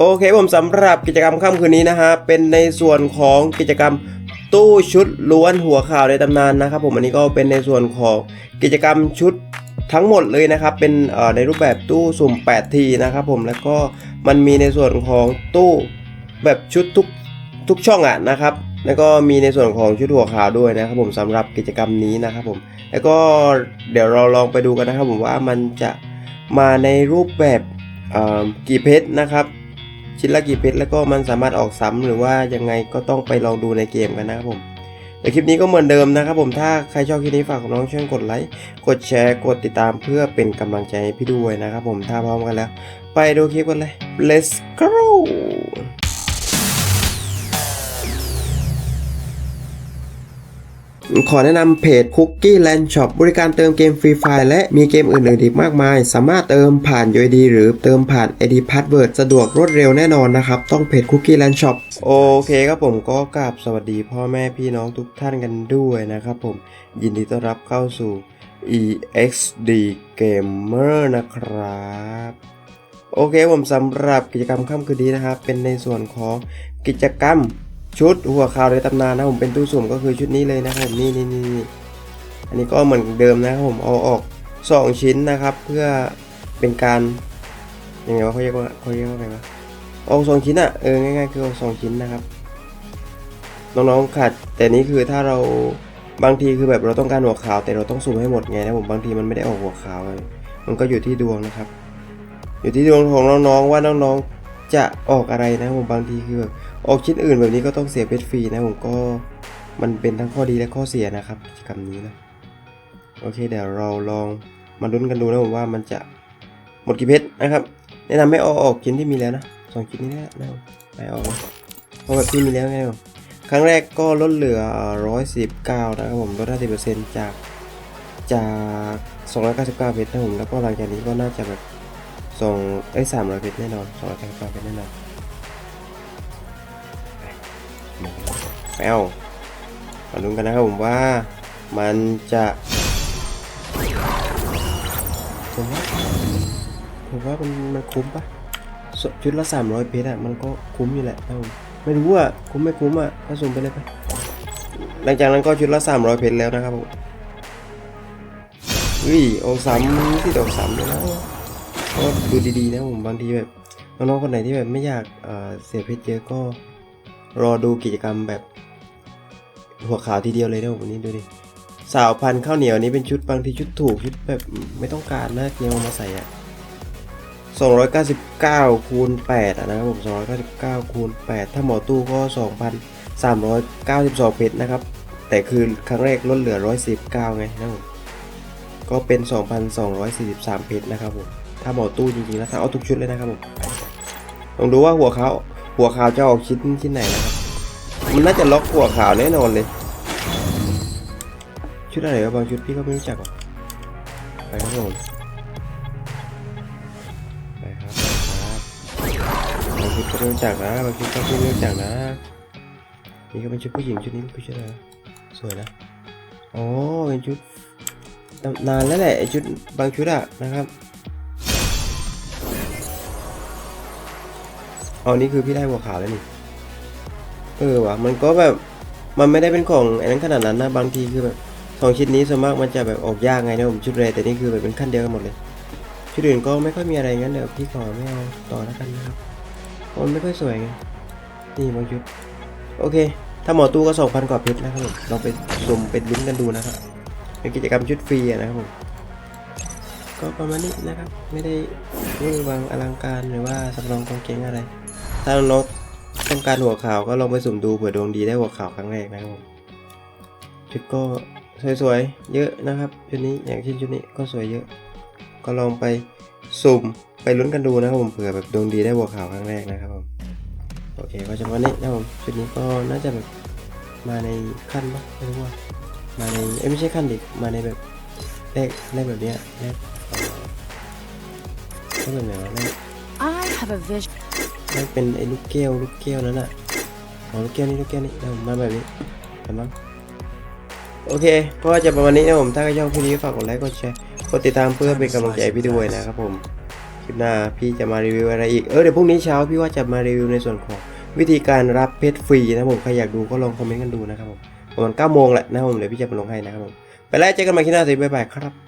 โอเคผมสำหรับกิจกรรมค่ำคืนนี้นะฮะเป็นในส่วนของกิจกรรมตู้ชุดล้วนหัวข่าวในตำนานนะครับ ผมอันนี้ก็เป็นในส่วนของกิจกรรมชุดทั้งหมดเลยนะครับ เป็นในรูปแบบตู้สุ่ม 8 ทีนะครับ ผมแล้วก็มันมีในส่วนของตู้แบบชุดทุกทุกช่องอะนะครับ แล้วก็มีในส่วนของชุดหัวข่าวด้วยนะครับ ผมสำหรับกิจกรรมนี้นะครับ ผม แล้วก็เดี๋ยวเราลองไปดูกันนะครับ ผมว่ามันจะมาในรูปแบบกี่เพชรนะครับ ชิ้นละกี่เพชรแล้วก็มันสามารถออกซ้ำหรือว่ายังไงก็ต้องไปลองดูในเกมกันนะครับผมในคลิปนี้ก็เหมือนเดิมนะครับผมถ้าใครชอบคลิปนี้ฝากน้องช่วยกดไลค์กดแชร์กดติดตามเพื่อเป็นกำลังใจให้พี่ด้วยนะครับผมถ้าพร้อมกันแล้ว ไปดูคลิปกันเลย let's go ขอแนะนำเพจ Cookie Land Shop บริการเติมเกมฟรีไฟล์และมีเกมอื่นๆอีกมากมาย สามารถเติมผ่าน UID หรือเติมผ่าน ID Password สะดวกรวดเร็วแน่นอนนะครับ ต้องเพจ Cookie Land Shop โอเคครับผมก็กราบสวัสดีพ่อแม่พี่น้องทุกท่านกันด้วยนะครับผมยินดีต้อนรับเข้าสู่ EXD Gamer นะครับโอเคผมสำหรับกิจกรรมค่ำคืนนี้นะครับ เป็นในส่วนของกิจกรรม ชุดหัวข่าวในตำนานนะผมเป็นตู้สุ่มก็คือชุดนี้เลยนะครับนี่นี่นี่นี่อันนี้ก็เหมือนเดิมนะครับผมเอาออก 2 ชิ้นนะครับ เพื่อเป็นการยังไงวะเขาเรียกว่าเขาเรียกว่าไงวะออกสองชิ้นอะเออง่ายๆคือเอาสองชิ้นนะครับน้องๆขาดแต่นี้คือถ้าเราบางทีคือแบบเราต้องการหัวขาว แต่เราต้องสุ่มให้หมดไงนะผมบางทีมันไม่ได้ออกหัวขาวเลยมันก็อยู่ที่ดวงนะครับ อยู่ที่ดวงของน้องๆว่าน้องๆจะออกอะไรนะผมบางทีคือแบบ ออกชิ้นอื่นแบบนี้ก็ต้องเสียเพชรฟรีนะผมก็มันเป็นทั้งข้อดีและข้อเสียนะครับกิจกรรมนี้นะโอเคเดี๋ยวเราลองมาลุ้นกันดูนะผมว่ามันจะหมดกี่เพชรนะครับ แนะนำให้เอาออกชิ้นที่มีแล้วนะสองชิ้นนี้นะนะไปออกเพราะแบบที่มีแล้วไงผมครั้งแรกก็ลดเหลือ 119 นะครับผมลด50%จากจาก 299 เพชรนะผมแล้วก็หลังจากนี้ก็น่าจะแบบส่งไอ้สามร้อยเพชรแน่นอนสองร้อยเก้าสิบเก้าเพชรแน่นอน แปวมาดูกันนะครับผมว่ามันจะผมว่าผมว่ามันมันคุ้มปะชุดละสามร้อยเพชรอะมันก็คุ้มอยู่แหละนะผมไม่รู้ว่าคุ้มไม่คุ้มอะก็ส่งไปเลยไปหลังจากนั้นก็ชุดละสามร้อยเพชรแล้วนะครับผมอุ้ยโอ้สามที่ดอกสามเลยนะก็ดูดีๆนะผมบางทีแบบน้องๆคนไหนที่แบบไม่อยากเสียเพชรเยอะก็รอดูกิจกรรมแบบ หัวขาวทีเดียวเลยนะผมวันนี้ดูดิสาวพันข้าวเหนียวนี้เป็นชุดบางทีชุดถูกชุดแบบไม่ต้องการนะเกียงมาใส่อะ299คูณ8อะนะครับผม299คูณ8ถ้าหมอตู้ก็ 2,392เพชรนะครับ แต่คือครั้งแรกลดเหลือ 119 ไงนะผมก็เป็น 2,243เพชรนะครับผมถ้าหมอตู้จริงๆแล้วถ้าเอาทุกชุดเลยนะครับผมลองดูว่าหัวขาวหัวขาวจะออกชิ้นชิ้นไหนนะ มันน่าจะล็อกหัวขาวแน่นอนเลย ชุดอะไรวะบางชุดพี่ก็ไม่รู้จักหรอกไปครับผมไปครับครับบางชุดก็ไม่รู้จักนะบางชุดก็ไม่รู้จักนะนี่ก็เป็นชุดผู้หญิงชุดนี้เป็นชุดอะไรสวยนะอ๋อเป็นชุดนานแล้วแหละชุดบางชุดอะนะครับอ๋อนี่คือพี่ได้หัวขาวแล้วนี่ เออว่ะมันก็แบบมันไม่ได้เป็นของไอ้นั้นขนาดนั้นนะบางทีคือแบบสองชิ้นนี้ส่วนมากมันจะแบบออกยากไงนะผมชุดเรแต่นี่คือแบบเป็นขั้นเดียวกันหมดเลยชุดอื่นก็ไม่ค่อยมีอะไรงั้นเดี๋ยวพี่ขอไม่เอาต่อแล้วกันนะครับมันไม่ค่อยสวยไงนี่บางชุดโอเค ถ้าหมอตู้ก็สองพันกว่าเพชรนะครับผมลองไปสุ่มเป็นลุ้นกันดูนะครับเป็นกิจกรรมชุดฟรีนะครับผมก็ประมาณนี้นะครับ ไม่ได้เวอร์วังอลังการหรือว่าสำรองกองเกงอะไร ถ้าน้อง ต้องการหัวขาวก็ลองไปสุ่มดูเผื่อดวงดีได้หัวขาวครั้งแรกนะครับผมชุดก็สวยๆ เยอะนะครับชุดนี้อย่างเช่นชุดนี้ก็สวยเยอะ ก็ลองไปสุ่มไปลุ้นกันดูนะครับผมเผื่อแบบดวงดีได้หัวขาวครั้งแรกนะครับผมโอเคก็จะประมาณนี้นะผมชุดนี้ก็น่าจะแบบมาในขั้นปะไม่รู้ว่ามาในเอ้ไม่ใช่ขั้นดิมาในแบบเลขเลขแบบเนี้ยเลขเอ่อเลขแบบไหนวะเลข ไม่เป็นไอ้ลูกแก้วลูกแก้วนั่นน่ะอ๋อลูกแก้วนี่ลูกแก้วนี่เอามาแบบนี้เห็นมั้งโอเคก็จะประมาณนี้นะผมถ้าใครชอบคลิปนี้ฝากกดไลค์กดแชร์กดติดตามเพื่อเป็นกำลังใจพี่ด้วยนะครับผมคลิปหน้าพี่จะมารีวิวอะไรอีกเออเดี๋ยวพรุ่งนี้เช้าพี่ว่าจะมารีวิวในส่วนของวิธีการรับเพชรฟรีนะผมใครอยากดูก็ลองคอมเมนต์กันดูนะครับผมประมาณ9โมงแหละนะผมเดี๋ยวพี่จะมาลงให้นะครับผมไปแล้วเจอกันใหม่คลิปหน้าสิบ๊ายบายครับ